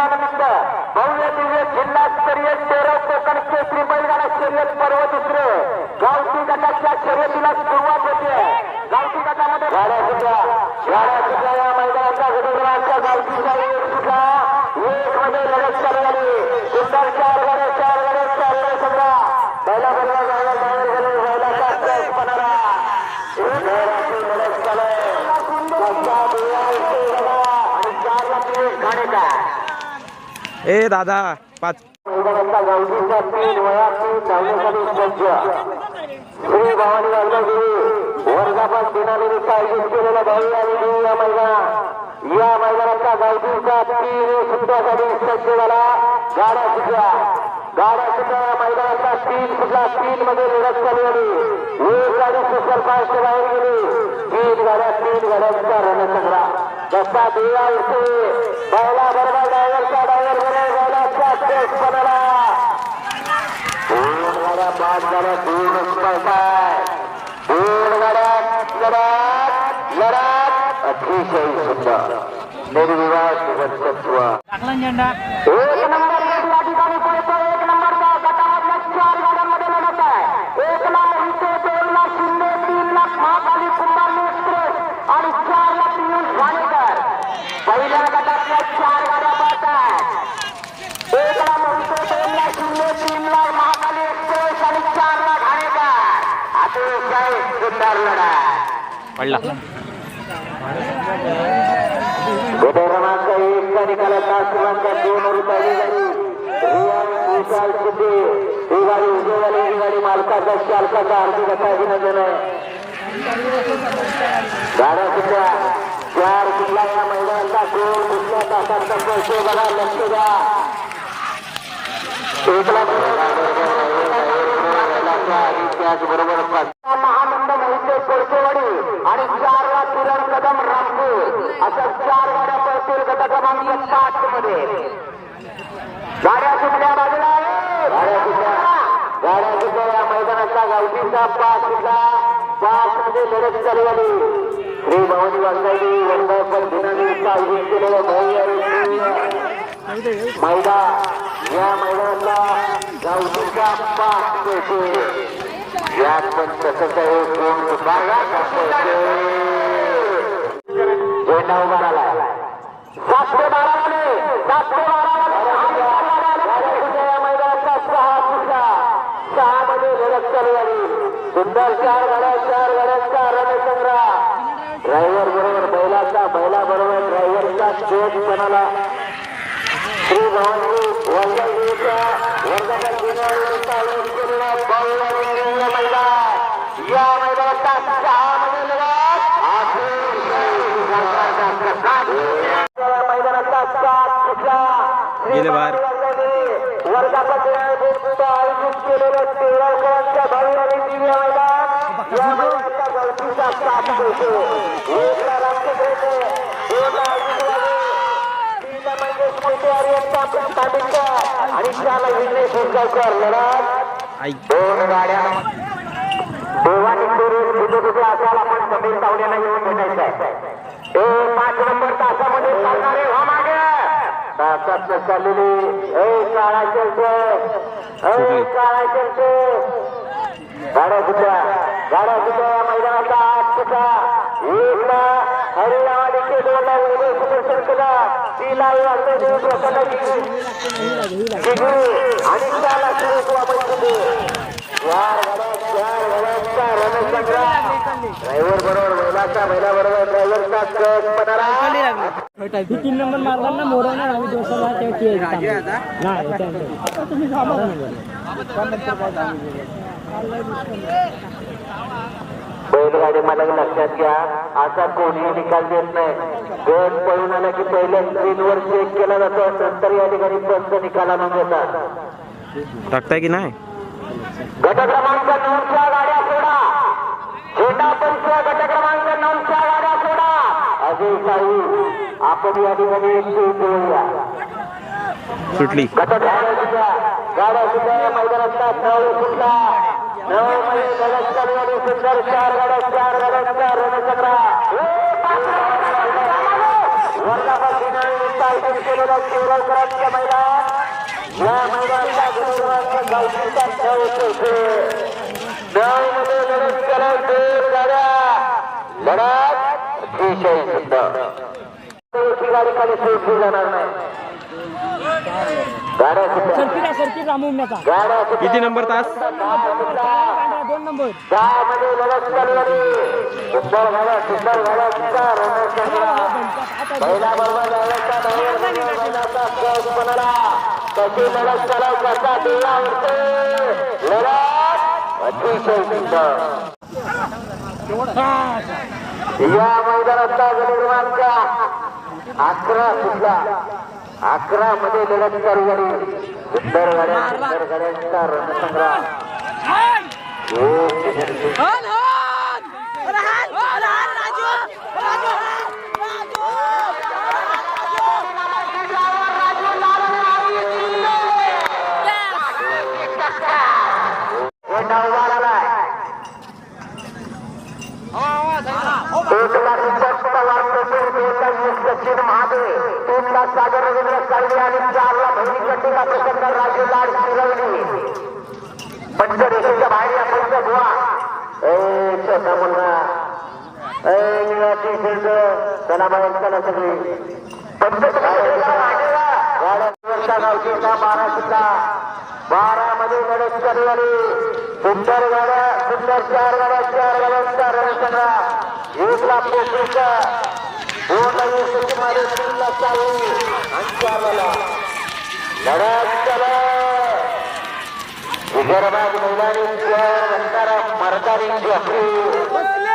दिनानिमित्त भव्य दिव्य जिल्हास्तरीय तेरव कोकण केसरी बैलगाडा शर्यत पर्व दुसरे गावठी गटाच्या शर्यतीला सुरुवात होते. गावठी गटामध्ये या मैदानाच्या घटनाच्या गावठीचा एक सुद्धा एक मध्ये लढत चालू झाली सुंदर चार गाड्या चार गाड्या चार गाड्या सगळा बैला बैला बैला बाहेर गेले बैलाचा ट्रॅक बनारा सुंदर अशी लढत चालू आहे कसा बिया इथे गेला आणि चार लाख घाणेकर ए दादा पाच. दिनानिमित्त आयोजित केलेला भावी आणि या मैदान या मैदानाचा गावठीचा तीन सुट्ट्यासाठी सज्ज झाला गाड्या सुद्धा गाड्या सुद्धा या मैदानाचा तीन सुद्धा तीन मध्ये लढत चालू झाली एक गाडी सुपरफास्ट बाहेर गेली. तीन गाड्या तीन गाड्यांचा रणसंग्राम. जसा देवा येते बैला बरोबर ड्रायव्हरचा ड्रायव्हर बरोबर बैलाचा स्टेज बनाला दोन गाड्या पाच गाड्या दोन स्पर्धा दोन गाड्या लढत लढत अतिशय सुंदर. निर्विवाद वर्चस्व एक नंबर गट या ठिकाणी पळतो एक नंबरचा गटामधल्या चार गाड्यांमध्ये लढत आहे एक लाख इथे दोन लाख शिंदे तीन लाख महाकाली कुंभारली एक्सप्रेस आणि चार लाख पियुष घाणेकर पहिल्या गटातल्या चार गाड्या पळत आहेत एक लाख इथे दोन लाख शिंदे तीन लाख महाकाली एक्सप्रेस आणि चार लाख घाणेकर अतिशय सुंदर लढा पडला. क्रमांक एक चा क्रमांक दोन ही गाडी ही गाडी मालकाचा चालकाचा अभिनंदन गाड्या सुद्धा चार जिल्हा या मैदानाचा गोल कुठल्या तासांचा पैसे बघा लक्ष द्या एक लाख त्याचबरोबर महानंद आणि चार लाख किरण कदम रामपूर. अशा चार गाड्या पळतील गट क्रमांक सात मध्ये. गाड्या कुठल्या बाजूला गाड्या कुठल्या? गाड्या कुठल्या? या मैदानाचा गावठीचा पाच सुद्धा. पाच मध्ये लढत चालू आली श्री भवानी वाघाई वर्धापन दिनानिमित्त आयोजित केलेल्या भव्य मैदान. या मैदानाला गावठीचा पाच पैसे. यात पण तसंच आहे कोण झेंडा उभा राहिला सातशे सातशे मैदानाचा सहा सुद्धा सहा मध्ये लढत चालू झाली सुंदर चार गाड्या चार गाड्यांचा रणसंग्राम ड्रायव्हर बरोबर बैलाचा बैला बरोबर ड्रायव्हरचा स्टेज म्हणाला श्री भवानी अरियंता तांबेकर आणि चारला विघ्नेश उजगावकर लढत. आई. दोन गाड्या. देवानी करून बुद्धबुद्ध असायला पण समीर तावड्याला येऊन भेटायचं आहे. पाच नंबर. चाललेली ए काळा चलते ए काळा चलते गाड्या सुद्धा गाड्या सुद्धा या मैदानाचा आठ सुद्धा एकला हरियावाडी के दोनला वेगळे सुदर्शन केला तिला वाटतं देव प्रसन्न आणि त्याला सुरू आपण चार गाड्या चार गाड्यांचा रणसंग्राम ड्रायव्हर बरोबर ड्रायव्हरचा कस तीन नंबर मारला ना मोरवणार आम्ही दिवसाला नाही तुम्ही थांबा बैलगाडी मला लक्षात घ्या. असा कोणीही निकाल देत नाही. गट पळून आला की पहिल्या स्क्रीनवर चेक केला जातो. नंतर या ठिकाणी पंच निकाला नोंदवतात टाकताय की नाही? गट क्रमांक नऊच्या गाड्या झेंडा पंच गट क्रमांक नऊच्या गाड्या सोडा. अजय साई आपण या ठिकाणी सुटली. गट गाड्या सुद्धा गाड्या मैदानातला नऊ सुटला. नऊ मध्ये लढत चालू झाली सुंदर चार गाड्या चार वर्गापासून आयोजित केलेलं शिवरावकरांचं मैदान या मैदानाचा गुरुवारचं गावकीचा खेळ होते लढत गाडी खाली सोडली जाणार नाही गाड्या किती नंबर तास? दोन नंबर दहामध्ये लढत चालवली सुंदर गाड्या सुंदर गाड्या सुंदर पहिला बरोबर कशी लढत कसा दिला अतिशय सुंदर या मैदानाचा क्रमांक अकरा सुद्धा. अकरा मध्ये लढत चालू झाली सुंदर गाड्या सुंदर गाड्यांचा रणसंग्राम. वीस महादेव तीन सागर रवींद्र साळवे आणि चार लाख भैनी कट्टीला प्रसन्न राजू लाड शिरवली. पंचदेशाच्या बाहेर या पंच गोवा. ए छोटा मुलगा ए फिल्ड सगळी. गाड्या बारा सुद्धा. बारा मध्ये सुंदर गाड्या सुंदर चार गाड्या चार गाड्यांचा रणसंग्राम एक पोस्टरचा चला. चालू. आणि विदर्भात महिलांनी भंडारा